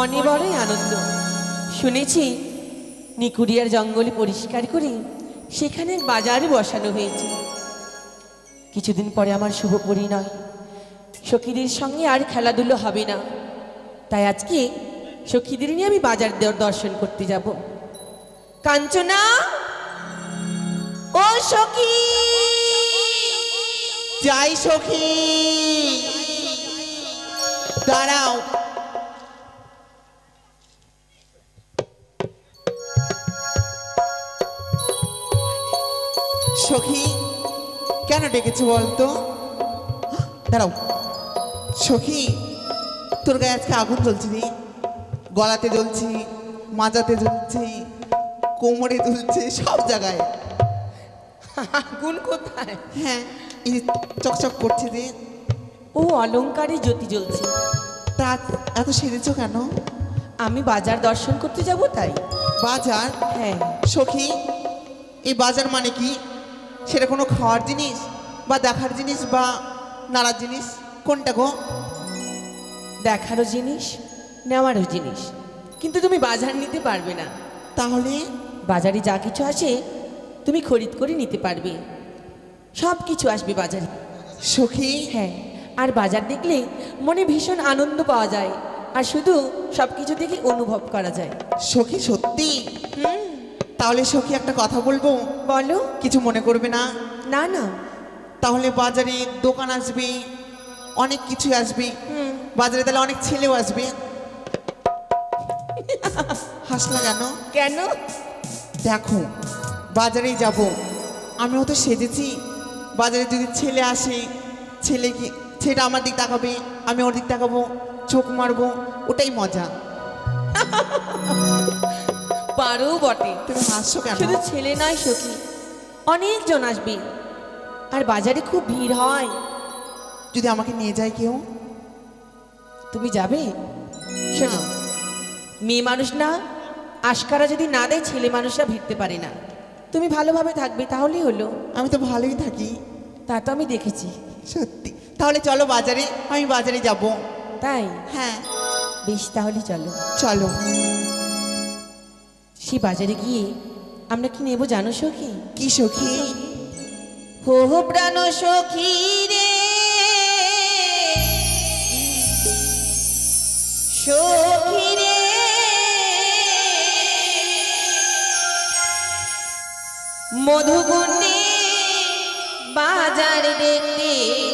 মনে বড়ই আনন্দ। শুনেছি নিকুড়িয়ার জঙ্গলে পরিষ্কার করে সেখানে বাজার বসানো হয়েছে। কিছুদিন পরে আমার শুভ পরিণয়। সখীদের সঙ্গে আর খেলাধুলো হবে না। তাই আজকে সখীদের নিয়ে আমি বাজার দেওয়ার দর্শন করতে যাব। কাঞ্চনা! ও সখী! যাই সখী! দাঁড়াও। সখী কেন ডেকেছি বলতো? দাঁড়াও। সখী তোর গায়ে আজকে আগুন জ্বলছে রে। গলাতে জ্বলছি মাজাতে জ্বলছে কোমরে জ্বলছে সব জায়গায়। আগুন কোথায়? হ্যাঁ এই চকচক করছে রে ও অলংকারে জ্যোতি জ্বলছে। তা এত সেরেছ কেন? আমি বাজার দর্শন করতে যাব তাই। বাজার? হ্যাঁ। সখী এই বাজার মানে কি? সেটা কোনো খাওয়ার জিনিস বা দেখার জিনিস বা নাড়ার জিনিস? কোনটা গো? দেখারও জিনিস নেওয়ারও জিনিস। কিন্তু তুমি বাজার নিতে পারবে না। তাহলে? বাজারে যা কিছু আসে তুমি খরিদ করে নিতে পারবে। সব কিছু আসবে বাজারে। সখী? হ্যাঁ আর বাজার দেখলে মনে ভীষণ আনন্দ পাওয়া যায়। আর শুধু সব কিছু দেখে অনুভব করা যায়। সখী সত্যি? তাহলে সখী একটা কথা বলব? বলো। কিছু মনে করবে না? না না। তাহলে বাজারে দোকান আসবে অনেক কিছু আসবে। হুম। বাজারে তাহলে অনেক ছেলেও আসবে। হাসলা কেন? কেন? দেখো বাজারেই যাব। আমিও তো সেজেছি। বাজারে যদি ছেলে আসে ছেলে কি ছেলেটা আমার দিক তাকাবে আমি ওর দিক তাকাবো চোখ মারবো ওটাই মজা। পারো বটে। তুমি হাসছো কেন? শুধু ছেলে নয় সখী। অনেকজন আসবে। আর বাজারে খুব ভিড় হয়। যদি আমাকে নিয়ে যায় কেউ? তুমি যাবে? শোনো মেয়ে মানুষ না আশকারা যদি না দেয় ছেলে মানুষরা ভিড়তে পারে না। তুমি ভালোভাবে থাকবে তাহলেই হলো। আমি তো ভালোই থাকি। তা তো আমি দেখেছি। সত্যি। তাহলে চলো বাজারে আমি বাজারে যাব। তাই? হ্যাঁ। বেশ তাহলে চলো। চলো। সে বাজারে গিয়ে আমরা কি নেব জানো সখী? কি সখী? হো হো প্রাণ সখী রে। সখী রে। মধুগুণে বাজার দেখতে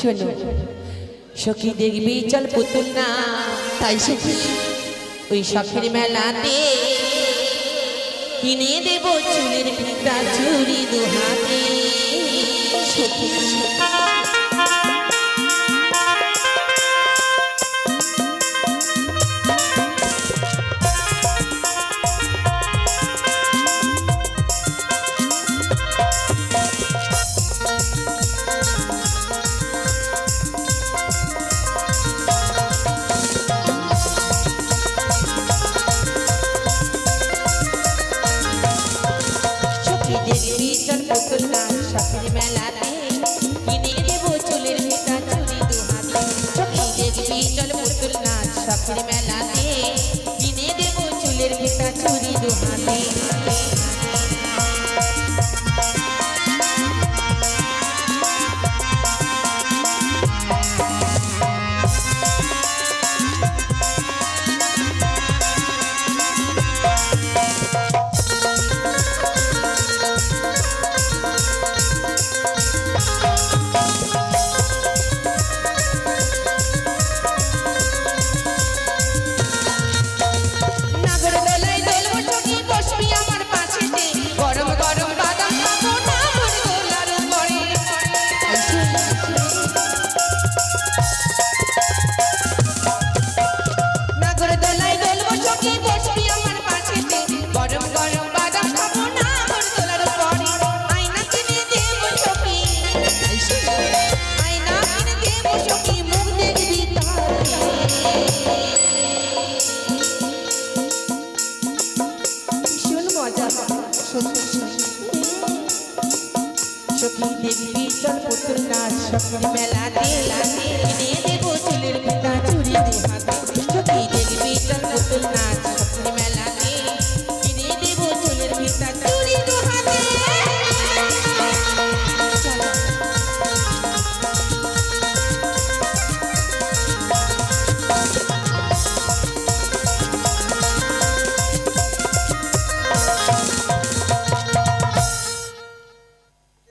শোনো। সখী দেখবি চল পুতুল না তাই সখী ওই সখীর মেলাতে কিনে দেব চুলের পিতা চুরি দুহাতে। সখী।